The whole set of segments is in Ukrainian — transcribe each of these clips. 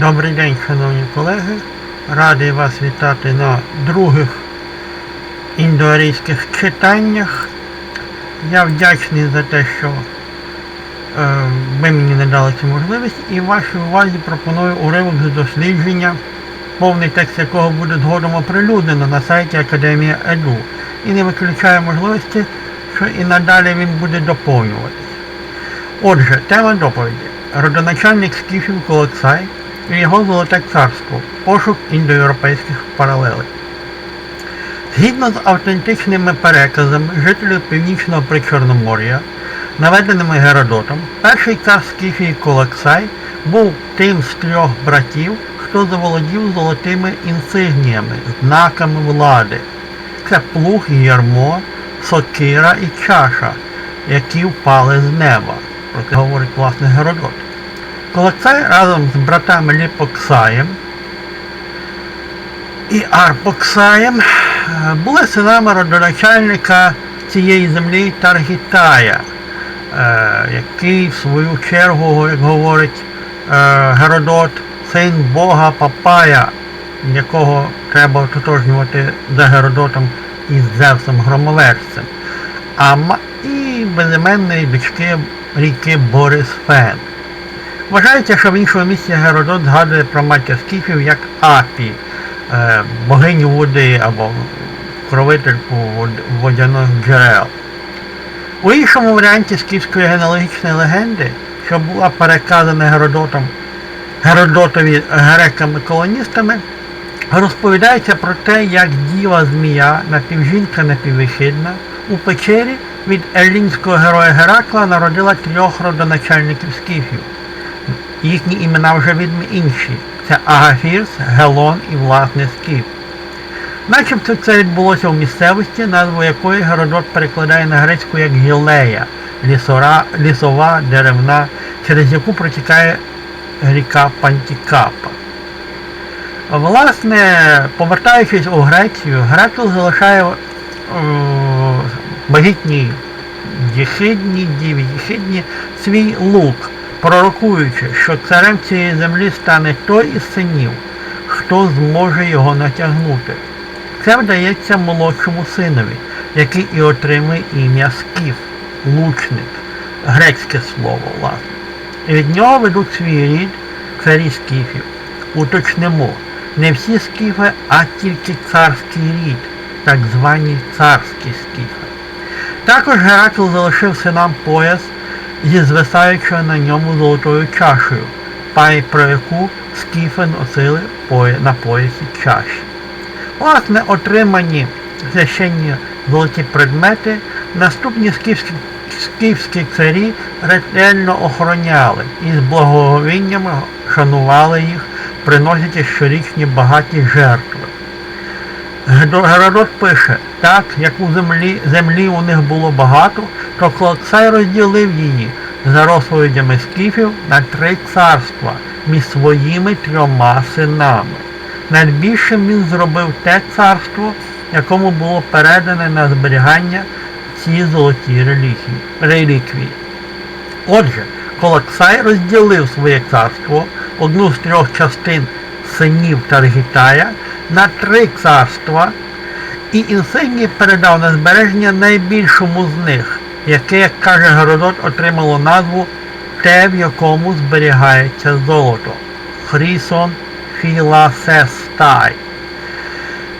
Добрий день, шановні колеги. Радий вас вітати на других індоарійських читаннях. Я вдячний за те, що е, ви мені не дали цю можливість і вашій увазі пропоную уривок з дослідження, повний текст якого буде згодом оприлюднено на сайті Академія Еду. І не виключає можливості, що і надалі він буде доповнюватись. Отже, тема доповіді. Родоначальник скіфів Колоксай його Золоте царство. Пошук індоєвропейських паралелей. Згідно з автентичними переказами жителів Північного Причорномор'я, наведеними Геродотом, перший цар Скіфії Колоксай був тим з трьох братів, хто заволодів золотими інсигніями, знаками влади. Це плуг, ярмо, сокира і чаша, які впали з неба. Про це говорить власне Геродот. Колоксай разом з братами Ліпоксаєм і Арпоксаєм е, були синами родоначальника цієї землі Таргітая, е, який в свою чергу, як говорить е, Геродот, син Бога Папая, якого треба ототожнювати за Геродотом із Зевсом Громовержцем, і безіменної дочки ріки Борисфен. Вважається, що в іншому місці Геродот згадує про матір скіфів як Апі, е, богиню води або кровительку вод- водяних джерел. У іншому варіанті скіфської генеалогічної легенди, що була переказана Геродотом, Геродотові греками-колоністами, розповідається про те, як діва змія, напівжінка напіввихідна, у печері від еллінського героя Геракла народила трьох родоначальників скіфів. Їхні імена вже відомі інші. Це Агафірс, Гелон і власне Скіф. Начебто це відбулося у місцевості, назву якої Геродот перекладає на грецьку як Гілея, лісора, лісова, деревна, через яку протікає ріка Пантікапа. Власне, повертаючись у Грецію, Грекл залишає е, багітній єхидні, діві єхидні свій лук, пророкуючи, що царем цієї землі стане той із синів, хто зможе його натягнути. Це вдається молодшому синові, який і отримує ім'я Скіф, лучник, грецьке слово, власне. Від нього ведуть свій рід царі скіфів. Уточнимо, не всі скіфи, а тільки царський рід, так звані царські скіфи. Також Геракл залишив синам пояс зі звисаючою на ньому золотою чашею, про яку скіфи носили на поясі чаші. Власне, отримані священні золоті предмети наступні скіфські, скіфські царі ретельно охороняли і з благоговінням шанували їх, приносячи щорічні багаті жертви. Геродот пише, так як у землі, землі у них було багато, то Клоксай розділив її за розповідями скіфів на три царства між своїми трьома синами. Найбільшим він зробив те царство, якому було передане на зберігання ці золоті релігії, реліквії. Отже, Колоксай розділив своє царство, одну з трьох частин синів Таргітая, на три царства, і інсигні передав на збереження найбільшому з них, яке, як каже Геродот, отримало назву те, в якому зберігається золото. Хрісон Філасестай.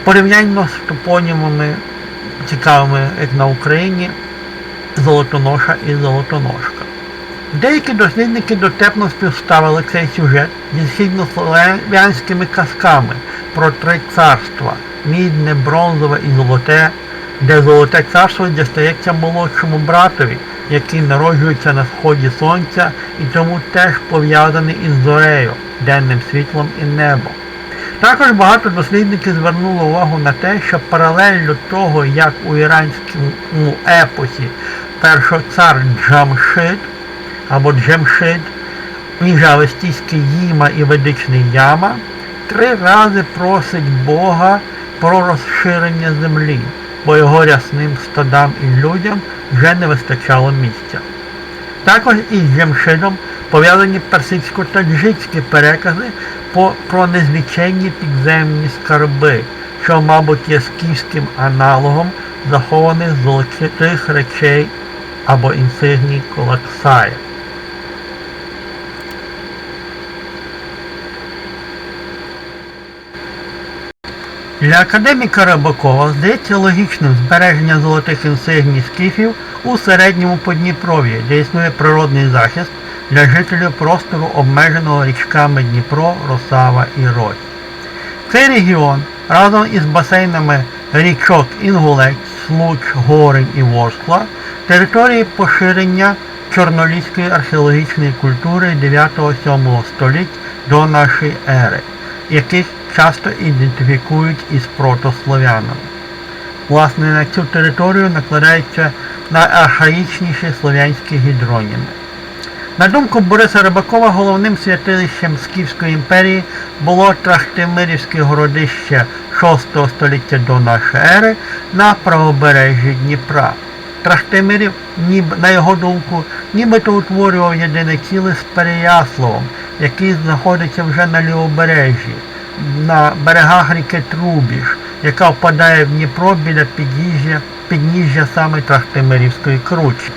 Порівнянно з топонімами цікавими, як на Україні, Золотоноша і Золотоножка. Деякі дослідники дотепно співставили цей сюжет зі східнослов'янськими казками про три царства мідне, бронзове і золоте, де золоте царство дістається молодшому братові, який народжується на сході сонця і тому теж пов'язаний із зорею, денним світлом і небом. Також багато дослідників звернуло увагу на те, що паралельно того, як у іранському епосі першоцар Джамшид або Джемшид, він же Їма і ведичний Яма, три рази просить Бога про розширення землі, бо його рясним стадам і людям вже не вистачало місця. Також із Джемшидом пов'язані персидсько-таджикські перекази про незвичайні підземні скарби, що, мабуть, є скіфським аналогом захованих золотих речей або інсигній Колаксая. Для академіка Рибакова здається логічним збереження золотих інсигній скіфів у середньому Подніпров'ї, де існує природний захист для жителів простору, обмеженого річками Дніпро, Росава і Рось. Цей регіон разом із басейнами річок Інгулець, Случ, Горень і Ворскла території поширення чорноліської археологічної культури 9-7 століть до нашої ери, яких часто ідентифікують із протослов'янами. Власне, на цю територію накладаються найархаїчніші слов'янські гідроніми. На думку Бориса Рибакова, головним святилищем Скіфської імперії було Трахтимирівське городище 6 століття до нашої ери на правобережжі Дніпра. Трахтимирів, на його думку, нібито утворював єдине ціле з Переяславом, який знаходиться вже на лівобережжі, на берегах ріки Трубіж, яка впадає в Дніпро біля підніжжя, підніжжя саме Трахтимирівської кручі.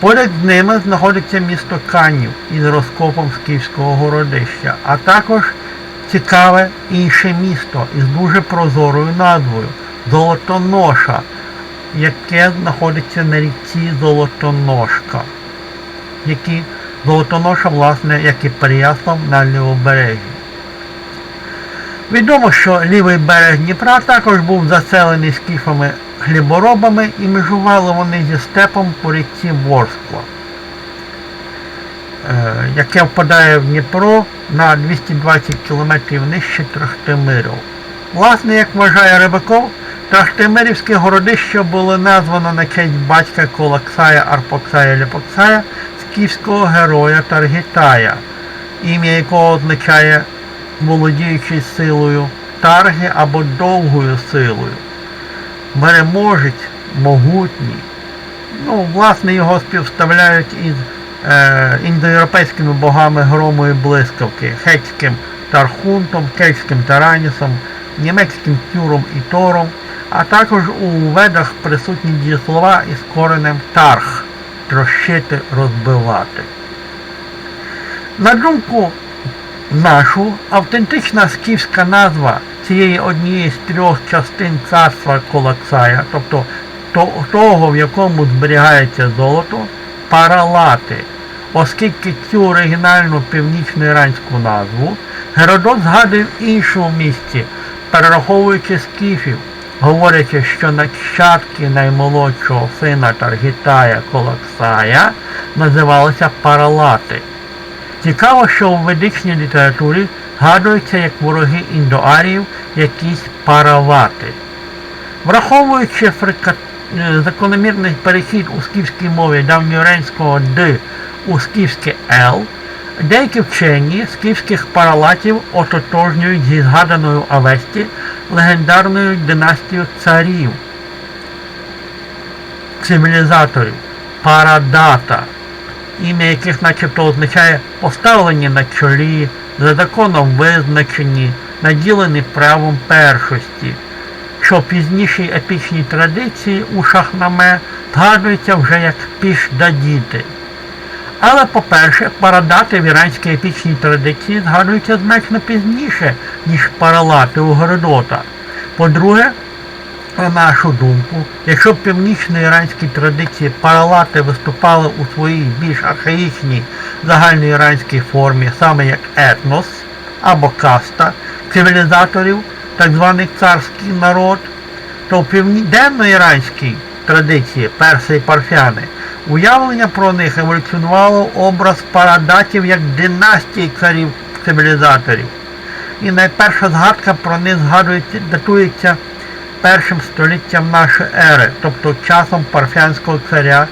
Поряд з ними знаходиться місто Канів із розкопом Скіфського городища, а також цікаве інше місто із дуже прозорою назвою Золотоноша, яке знаходиться на річці Золотоножка, які Золотоноша, власне, як і Переяслав на лівобережжі. Відомо, що лівий берег Дніпра також був заселений скіфами хліборобами і межували вони зі степом по річці Ворскла, е, яке впадає в Дніпро на 220 км нижче Трахтимирів. Власне, як вважає Рибаков, Трахтимирівське городище було названо на честь батька Колаксая Арпоксая Ліпоксая, скіфського героя Таргітая, ім'я якого означає володіючий силою тарги або довгою силою. Переможець, могутній. Ну, власне, його співставляють із е, індоєвропейськими богами грому блискавки, хетським Тархунтом, кельтським Таранісом, німецьким Тюром і Тором, а також у ведах присутні дієслова із коренем тарх трощити, розбивати. На думку нашу, автентична скіфська назва цієї однієї з трьох частин царства Колаксая, тобто того, в якому зберігається золото, паралати, оскільки цю оригінальну північно-іранську назву Геродот згадує в іншому місці, перераховуючи скіфів, говорячи, що нащадки наймолодшого сина Таргітая Колаксая називалися паралати. Цікаво, що у ведичній літературі згадуються як вороги індоаріїв якісь паравати. Враховуючи фрика... закономірний перехід у скіфській мові давньоранського «д» у скіфське «л», деякі вчені скіфських паралатів ототожнюють зі згаданою Авесті легендарною династією царів, цивілізаторів, парадата, ім'я яких начебто означає поставлені на чолі, за законом визначені, наділені правом першості, що пізнішій епічній традиції у Шахнаме згадується вже як пішдадіти. Але, по-перше, парадати в іранській епічній традиції згадуються значно пізніше, ніж паралати у Геродота. По-друге, на нашу думку, якщо в північно-іранській традиції паралати виступали у своїй більш архаїчній загальноіранській формі, саме як етнос або каста цивілізаторів, так званий царський народ, то в південно-іранській традиції перси і парфяни уявлення про них еволюціонувало образ парадатів як династії царів цивілізаторів. І найперша згадка про них згадується, датується першим століттям нашої ери, тобто часом парфянського царя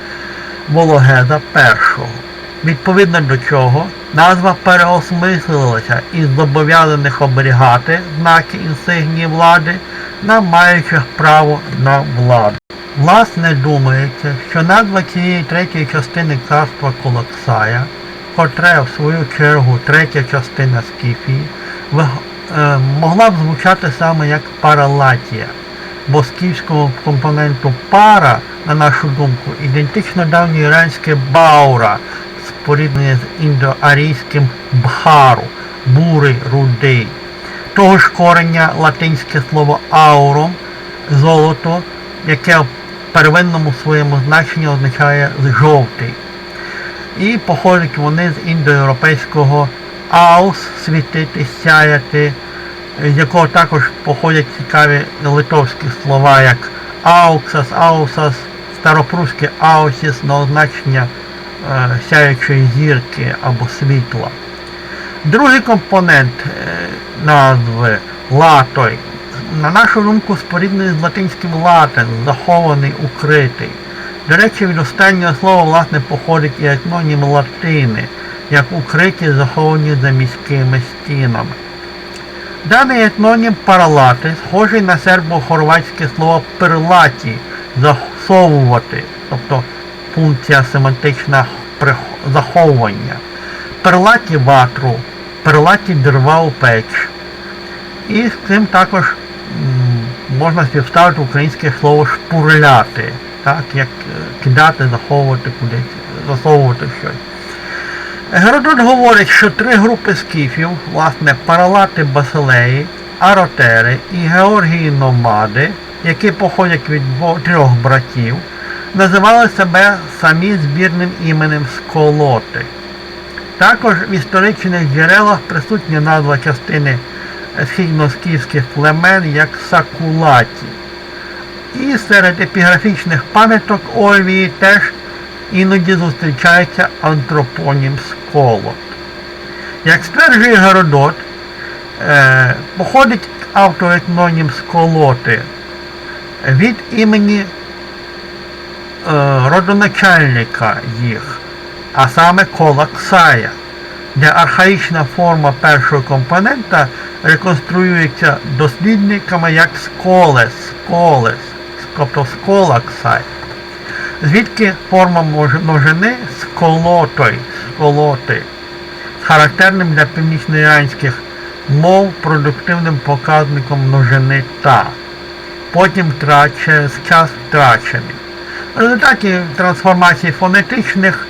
Вологеза І. Відповідно до чого назва переосмислилася із зобов'язаних оберігати знаки інсигнії влади на маючих право на владу. Власне думається, що назва цієї третьої частини царства Колоксая котре, в свою чергу, третя частина Скіфії, е, могла б звучати саме як паралатія, бо скіфському компоненту пара, на нашу думку, ідентично давньої іранське баура, споріднене з індоарійським бхару, бурий, рудий. Того ж корення латинське слово ауром, золото, яке в первинному своєму значенні означає жовтий. І походять вони з індоєвропейського аус світити, сяяти, з якого також походять цікаві литовські слова, як ауксас, аусас, старопруське аусіс на означення е, сяючої зірки або світла. Другий компонент е, назви латой, на нашу думку, споріднений з латинським латин, захований, укритий. До речі, від останнього слова власне походить і етнонім латини, як укриті, заховані за міськими стінами. Даний етнонім паралати схожий на сербо-хорватське слово перлаті засовувати, тобто функція семантична заховування. Перлаті ватру, перлаті дрова у печ. І з цим також можна співставити українське слово шпурляти, так, як е, кидати, заховувати кудись, засовувати щось. Геродот говорить, що три групи скіфів, власне, паралати басилеї, аротери і Георгії номади, які походять від трьох братів, називали себе самі збірним іменем Сколоти. Також в історичних джерелах присутня назва частини східноскіфських племен як Сакулаті. І серед епіграфічних пам'яток Ольвії теж іноді зустрічається антропонім Сколот. Як стверджує Геродот, е, походить автор етнонім Сколоти від імені е, родоначальника їх, а саме Колаксая, де архаїчна форма першого компонента реконструюється дослідниками як сколес, сколес, тобто сколаксай. Звідки форма множини сколотой, сколоти, з характерним для північноіранських мов продуктивним показником множини та. Потім тра- через час втрачений. В результаті трансформації фонетичних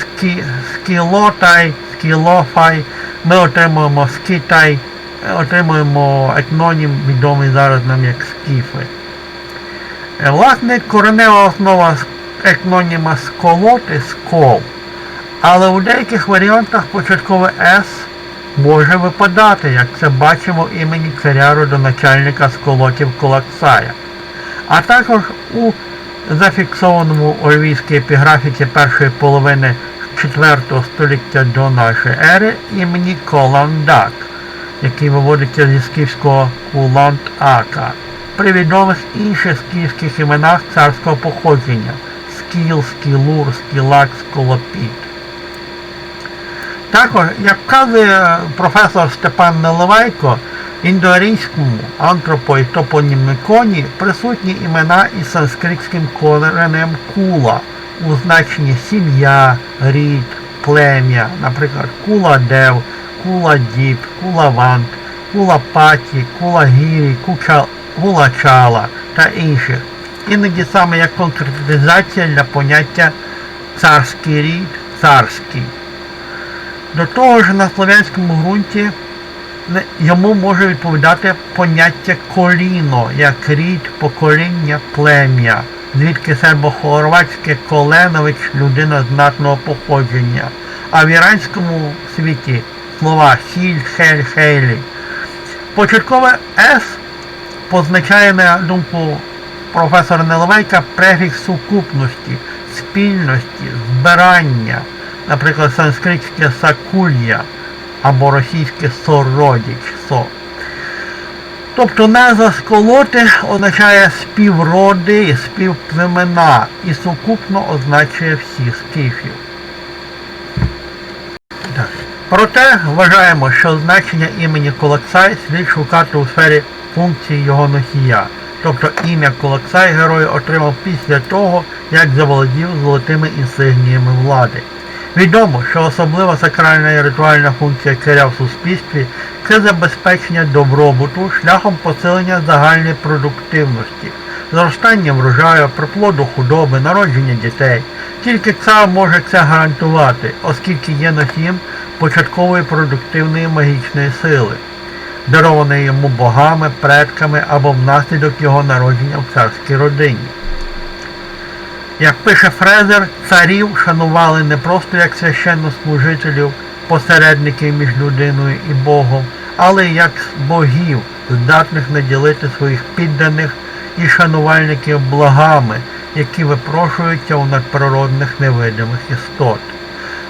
скі, скілотай, скілофай ми отримуємо скітай, отримуємо етнонім, відомий зараз нам як скіфи. Е, Власне, коренева основа етноніма сколоти скол. Але у деяких варіантах початкове С може випадати, як це бачимо імені царя родоначальника сколотів Колаксая. А також у зафіксованому у львівській епіграфіці першої половини 4 століття до нашої ери імені Коландак, який виводиться зі скіфського Куланд-Ака, при відомих інших скіфських іменах царського походження Скіл, Скілур, Скілак, Сколопіт. Також, як вказує професор Степан Неливайко, індоарійському антропо і топоніміконі присутні імена із санскритським коренем кула у значенні сім'я, рід, плем'я, наприклад, кула-дев, кула-діб, кула-вант, кула-паті, кула-гірі, кула-чала та інших. Іноді саме як конкретизація для поняття царський рід, царський. До того ж на слов'янському ґрунті йому може відповідати поняття коліно, як рід, покоління, плем'я, звідки сербо-хорватське коленович людина знатного походження, а в іранському світі слова хіль, хель, хейлі. Початкове С позначає, на думку професора Неливейка, префікс сукупності, спільності, збирання, наприклад, санскритське сакулья або російське сородіч. со. Тобто назва сколоти означає співроди, співплемена і сукупно означає всіх скіфів. Проте вважаємо, що значення імені Колоксай слід шукати у сфері функції його носія. Тобто ім'я Колоксай герой отримав після того, як заволодів золотими інсигніями влади. Відомо, що особлива сакральна і ритуальна функція царя в суспільстві це забезпечення добробуту шляхом посилення загальної продуктивності, зростання врожаю, приплоду худоби, народження дітей. Тільки цар може це гарантувати, оскільки є носієм початкової продуктивної магічної сили, дарованої йому богами, предками або внаслідок його народження в царській родині. Як пише Фрезер, царів шанували не просто як священнослужителів, посередників між людиною і Богом, але як богів, здатних наділити своїх підданих і шанувальників благами, які випрошуються у надприродних невидимих істот.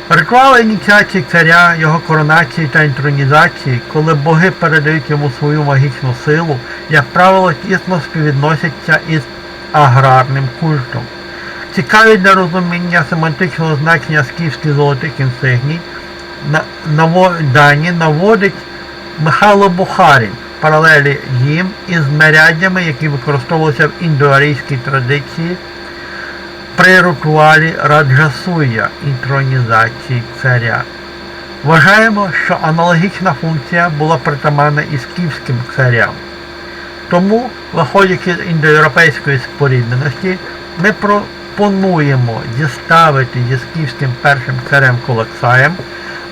Ритуали ініціації царя, його коронації та інтронізації, коли боги передають йому свою магічну силу, як правило, тісно співвідносяться із аграрним культом. Цікаві для розуміння семантичного значення скіфських золотих інсигній на, дані наводить Михайло Бухарін паралелі їм із знаряддями, які використовувалися в індоарійській традиції при ритуалі Раджасуя інтронізації царя. Вважаємо, що аналогічна функція була притаманна і скіфським царям. Тому, виходячи з індоєвропейської спорідненості, ми пропонуємо діставити зі скіфським першим царем Колоксаєм,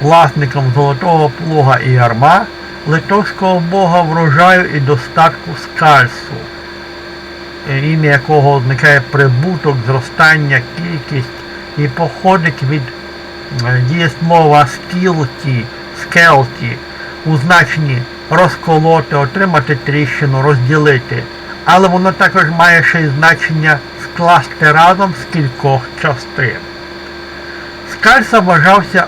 власником золотого плуга і ярма, литовського бога врожаю і достатку скальсу, ім'я якого означає прибуток, зростання, кількість і походить від е, дієслова скілті, скелті у значенні розколоти, отримати тріщину, розділити. Але воно також має ще й значення скласти разом з кількох частин. Скальса вважався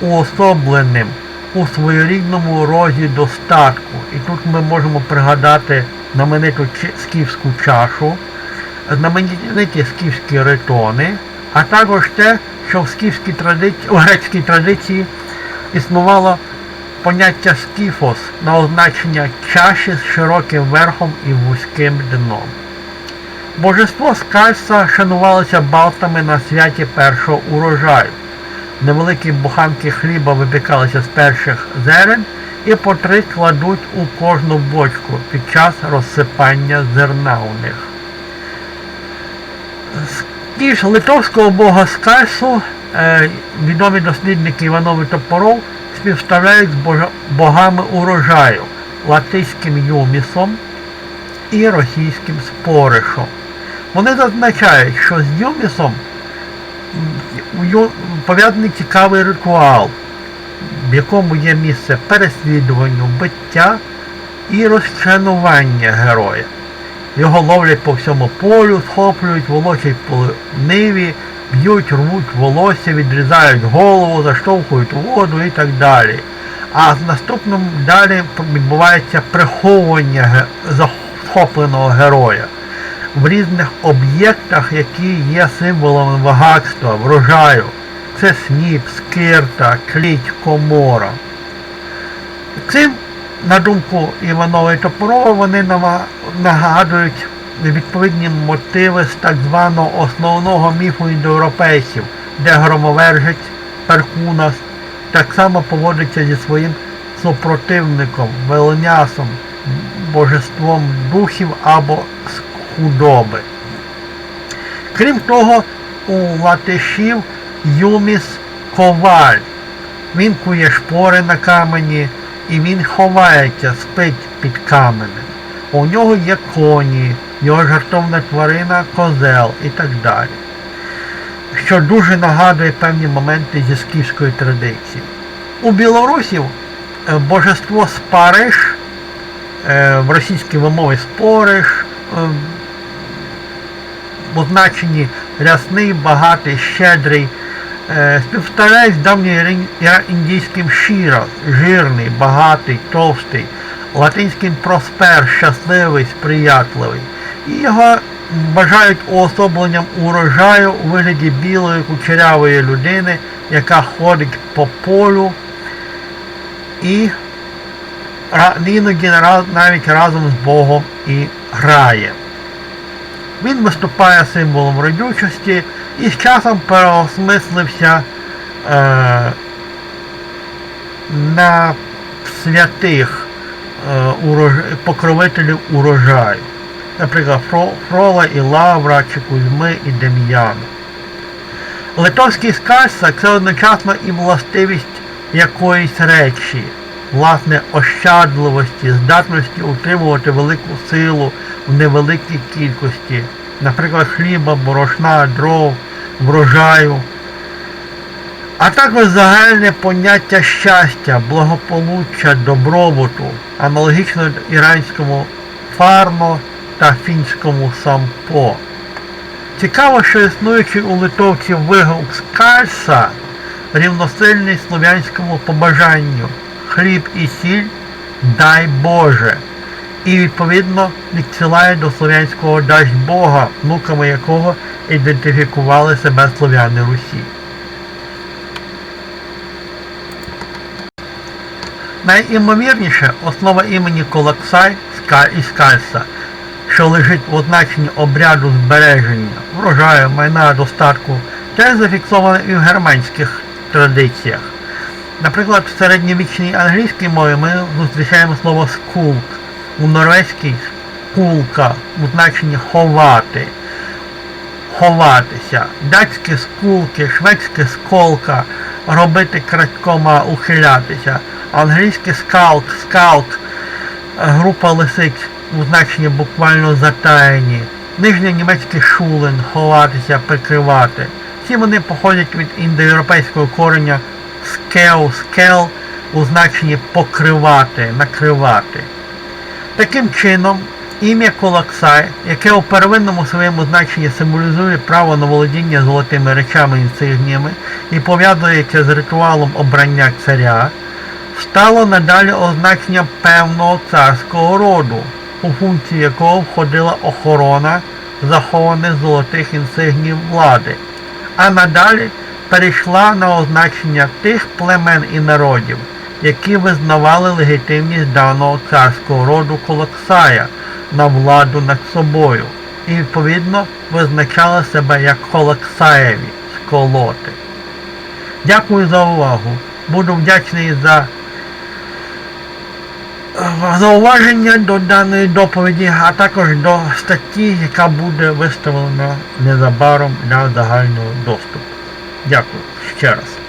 уособленим у своєрідному розі достатку. І тут ми можемо пригадати знамениту скіфську чашу, знамениті скіфські ритони, а також те, що в скіфській традиції, у грецькій традиції існувало поняття скіфос на означення чаші з широким верхом і вузьким дном. Божество скальса шанувалося балтами на святі першого урожаю. Невеликі буханки хліба випікалися з перших зерен і по три кладуть у кожну бочку під час розсипання зерна у них. Ті литовського бога Скальсу, е, відомі дослідники Іванови Топоров, співставляють з богами урожаю латиським Юмісом і російським споришом. Вони зазначають, що з Юмісом пов'язаний цікавий ритуал, в якому є місце переслідуванню, биття і розчанування героя. Його ловлять по всьому полю, схоплюють, волочать по ниві, б'ють, рвуть волосся, відрізають голову, заштовхують воду і так далі. А з наступним далі відбувається приховування захопленого героя в різних об'єктах, які є символами багатства, врожаю. Це сніп, скирта, кліть, комора. Цим, на думку Іванова і Топорова, вони нагадують відповідні мотиви з так званого основного міфу індоєвропейців, де громовержець Перкунас так само поводиться зі своїм супротивником, веленясом, божеством духів або з худоби. Крім того, у латишів Юміс коваль. Він кує шпори на камені і він ховається, спить під каменем. У нього є коні, його жартовна тварина, козел і так далі. Що дуже нагадує певні моменти зі скіфської традиції. У білорусів е, божество Спариш, е, в російській вимові Спориш, в означенні рясний, багатий, щедрий, е, співставляють з давньою індійським щиро, жирний, багатий, товстий, латинським проспер, щасливий, сприятливий. І його бажають уособленням урожаю у вигляді білої кучерявої людини, яка ходить по полю і іноді навіть разом з Богом і грає. Він виступає символом родючості і з часом переосмислився е, на святих е, урож... покровителів урожаю. Наприклад, Фро... Фрола і Лавра, чи Кузьми і Дем'яна. Литовський скальса це одночасно і властивість якоїсь речі, власне, ощадливості, здатності утримувати велику силу в невеликій кількості, наприклад, хліба, борошна, дров, врожаю, а також загальне поняття щастя, благополуччя, добробуту, аналогічно іранському фарно та фінському сампо. Цікаво, що існуючий у литовців вигук скальса рівносильний слов'янському побажанню хліб і сіль дай Боже. І відповідно відсилає до слов'янського дасть Бога, внуками якого ідентифікували себе слов'яни Русі. Найімовірніше основа імені Колаксай і Скальса, що лежить в означенні обряду збереження, врожаю, майна, достатку, теж зафіксовано і в германських традиціях. Наприклад, в середньовічній англійській мові ми зустрічаємо слово скулк, у норвезькій скулка в значенні ховати, ховатися, датські скулки, шведське сколка, робити крадькома, ухилятися, англійське скалк, скалк, група лисиць у значенні буквально затаяні, нижньонімецький шулен, ховатися, прикривати. Всі вони походять від індоєвропейського кореня скел, скел у значенні покривати, накривати. Таким чином, ім'я Колаксай, яке у первинному своєму значенні символізує право на володіння золотими речами інсигніями і пов'язується з ритуалом обрання царя, стало надалі означенням певного царського роду, у функцію якого входила охорона захованих золотих інсигній влади, а надалі перейшла на означення тих племен і народів, які визнавали легітимність даного царського роду Колоксая на владу над собою і відповідно визначали себе як Колоксаєві сколоти. Дякую за увагу. Буду вдячний за е, зауваження до даної доповіді, а також до статті, яка буде виставлена незабаром для загального доступу. Дякую ще раз.